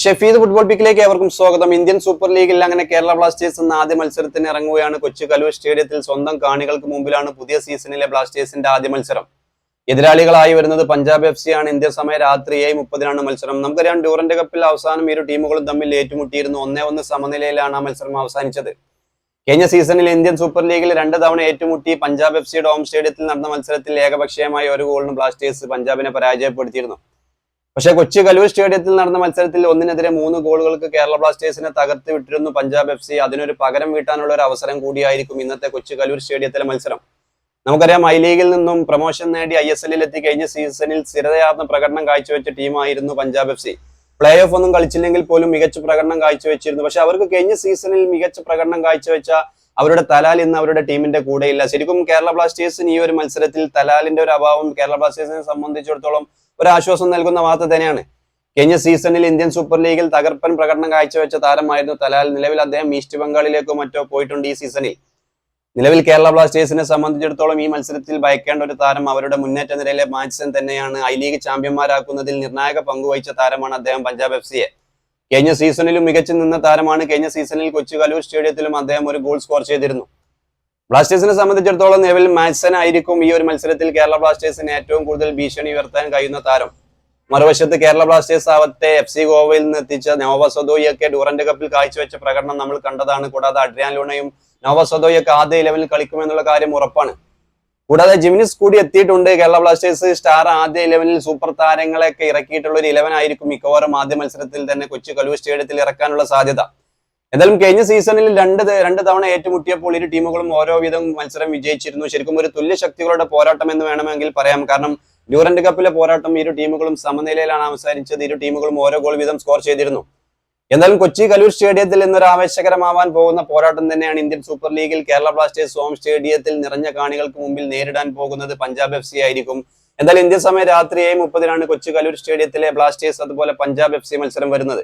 Shefeed football പിക്കിലേക്ക് ഏവർക്കും സ്വാഗതം. Indian super ലീഗിൽ അങ്ങനെ കേരള ബ്ലാസ്റ്റേഴ്സ് എന്ന ആദ്യ മത്സരത്തിന് ഇറങ്ങുകയാണ്. കൊച്ചു കലൂർ സ്റ്റേഡിയത്തിൽ സ്വന്തം കാണികൾക്ക് മുമ്പിലാണ് പുതിയ സീസണിലെ ബ്ലാസ്റ്റേഴ്സിന്റെ ആദ്യ മത്സരം. എതിരാളികളായി വരുന്നത് പഞ്ചാബ് എഫ് സി ആണ്. ഇന്ത്യ സമയം രാത്രി ഏഴ് മുപ്പതിനാണ് മത്സരം. നമുക്കറിയാം ഡ്യൂറന്റ് കപ്പിൽ അവസാനം ഇരു ടീമുകളും തമ്മിൽ ഏറ്റുമുട്ടിയിരുന്നു. ഒന്നേ ഒന്ന് സമനിലയിലാണ് ആ മത്സരം അവസാനിച്ചത്. കഴിഞ്ഞ സീസണിൽ ഇന്ത്യൻ സൂപ്പർ ലീഗിൽ രണ്ട് തവണ ഏറ്റുമുട്ടി പഞ്ചാബ് എഫ് സിയുടെ ഹോം സ്റ്റേഡിയത്തിൽ നടന്ന മത്സരത്തിൽ ഏകപക്ഷീയമായ ഒരു ഗോളിന് ബ്ലാസ്റ്റേഴ്സ് പഞ്ചാബിനെ പരാജയപ്പെടുത്തിയിരുന്നു. പക്ഷേ കൊച്ചി കലൂർ സ്റ്റേഡിയത്തിൽ നടന്ന മത്സരത്തിൽ ഒന്നിനെതിരെ മൂന്ന് ഗോളുകൾക്ക് കേരള ബ്ലാസ്റ്റേഴ്സിനെ തകർത്ത് വിട്ടിരുന്നു പഞ്ചാബ് എഫ് സി. അതിനൊരു പകരം വീട്ടാനുള്ള ഒരു അവസരം കൂടിയായിരിക്കും ഇന്നത്തെ കൊച്ചി കലൂർ സ്റ്റേഡിയത്തിലെ മത്സരം. നമുക്കറിയാം ഐ ലീഗിൽ നിന്നും പ്രൊമോഷൻ നേടി ഐ എസ് എല്ലിൽ എത്തി കഴിഞ്ഞ സീസണിൽ സ്ഥിരതയാർന്ന പ്രകടനം കാഴ്ചവെച്ച ടീമായിരുന്നു Punjab F C. Play off ഒന്നും കളിച്ചില്ലെങ്കിൽ പോലും മികച്ച പ്രകടനം കാഴ്ചവെച്ചിരുന്നു. പക്ഷെ അവർക്ക് കഴിഞ്ഞ സീസണിൽ മികച്ച പ്രകടനം കാഴ്ചവെച്ച അവരുടെ തലാൽ ഇന്ന് അവരുടെ ടീമിന്റെ കൂടെയില്ല. ശരിക്കും കേരള ബ്ലാസ്റ്റേഴ്സിന് ഈ ഒരു മത്സരത്തിൽ തലാലിന്റെ ഒരു അഭാവം കേരള ബ്ലാസ്റ്റേഴ്സിനെ സംബന്ധിച്ചിടത്തോളം ഒരു ആശ്വാസം നൽകുന്ന വാർത്ത തന്നെയാണ്. കഴിഞ്ഞ സീസണിൽ ഇന്ത്യൻ സൂപ്പർ ലീഗിൽ തകർപ്പൻ പ്രകടനം കാഴ്ചവെച്ച താരമായിരുന്നു തലാൽ. നിലവിൽ അദ്ദേഹം ഈസ്റ്റ് ബംഗാളിലേക്കോ മറ്റോ പോയിട്ടുണ്ട് ഈ സീസണിൽ. നിലവിൽ കേരള ബ്ലാസ്റ്റേഴ്സിനെ സംബന്ധിച്ചിടത്തോളം ഈ മത്സരത്തിൽ ഭയക്കേണ്ട ഒരു താരം അവരുടെ മുന്നേറ്റ നിരയിലെ മാച്ചൻ തന്നെയാണ്. ഐ ലീഗ് ചാമ്പ്യന്മാരാക്കുന്നതിൽ നിർണായക പങ്കുവഹിച്ച താരമാണ് അദ്ദേഹം പഞ്ചാബ് എഫ് സിയെ. കഴിഞ്ഞ സീസണിലും മികച്ചു നിന്ന താരമാണ് കഴിഞ്ഞ സീസണിൽ കൊച്ചു കലൂർ സ്റ്റേഡിയത്തിലും അദ്ദേഹം ഒരു ഗോൾ സ്കോർ ചെയ്തിരുന്നു. ബ്ലാസ്റ്റേഴ്സിനെ സംബന്ധിച്ചിടത്തോളം നിലവിൽ മാത്സൻ ആയിരിക്കും ഈ ഒരു മത്സരത്തിൽ കേരള ബ്ലാസ്റ്റേഴ്സിന് ഏറ്റവും കൂടുതൽ ഭീഷണി ഉയർത്താൻ കഴിയുന്ന താരം. മറുവശത്ത് കേരള ബ്ലാസ്റ്റേഴ്സ് ആവത്തെ എഫ് സി ഗോവയിൽ നിന്ന് എത്തിച്ച നോവ സദോയൊക്കെ ഡൂറന്റ് കപ്പിൽ കാഴ്ചവെച്ച പ്രകടനം നമ്മൾ കണ്ടതാണ്. കൂടാതെ അഡ്രിയാൻ ലൂണയും നോവ സദോയൊക്കെ ആദ്യ ഇലവനിൽ കളിക്കുമെന്നുള്ള കാര്യം ഉറപ്പാണ്. കൂടാതെ ജിമിനിസ് കൂടി എത്തിയിട്ടുണ്ട്. കേരള ബ്ലാസ്റ്റേഴ്സ് സ്റ്റാർ ആദ്യ ഇലവനിൽ സൂപ്പർ താരങ്ങളെയൊക്കെ ഇറക്കിയിട്ടുള്ള ഒരു ഇലവൻ ആയിരിക്കും മിക്കവാറും ആദ്യ മത്സരത്തിൽ തന്നെ കൊച്ചി കലൂർ സ്റ്റേഡിയത്തിൽ ഇറക്കാനുള്ള സാധ്യത. എന്തായാലും കഴിഞ്ഞ സീസണിൽ രണ്ട് രണ്ട് തവണ ഏറ്റുമുട്ടിയപ്പോൾ ഇരു ടീമുകളും ഓരോ വിധം മത്സരം വിജയിച്ചിരുന്നു. ശരിക്കും ഒരു തുല്യ ശക്തികളുടെ പോരാട്ടം എന്ന് വേണമെങ്കിൽ പറയാം. കാരണം ഡ്യൂറന്റ് കപ്പിലെ പോരാട്ടം ഇരു ടീമുകളും സമനിലയിലാണ് അവസാനിച്ചത്. ഇരു ടീമുകളും ഓരോ ഗോൾ വീതം സ്കോർ ചെയ്തിരുന്നു. എന്നാലും കൊച്ചി കലൂർ സ്റ്റേഡിയത്തിൽ ഇന്നൊരു ആവേശകരമാവാൻ പോകുന്ന പോരാട്ടം തന്നെയാണ് ഇന്ത്യൻ സൂപ്പർ ലീഗിൽ കേരള ബ്ലാസ്റ്റേഴ്സ് ഹോം സ്റ്റേഡിയത്തിൽ നിറഞ്ഞ കാണികൾക്ക് മുമ്പിൽ നേരിടാൻ പോകുന്നത് പഞ്ചാബ് എഫ് ആയിരിക്കും. എന്നാൽ ഇന്ത്യ സമയം രാത്രി ഏഴ് മുപ്പതിനാണ് കൊച്ചി കലൂർ സ്റ്റേഡിയത്തിലെ ബ്ലാസ്റ്റേഴ്സ് അതുപോലെ പഞ്ചാബ് എഫ് മത്സരം വരുന്നത്.